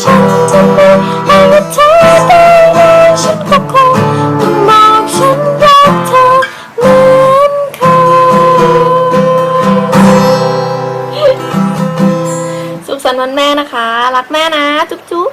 ฉันจะไม่ให้เธอได้ไหมฉันก็คงต้องบอกฉันรักเธอเหมือนเคยสุขสันต์วันแม่นะคะ รักแม่นะ จุ๊บจุ๊บ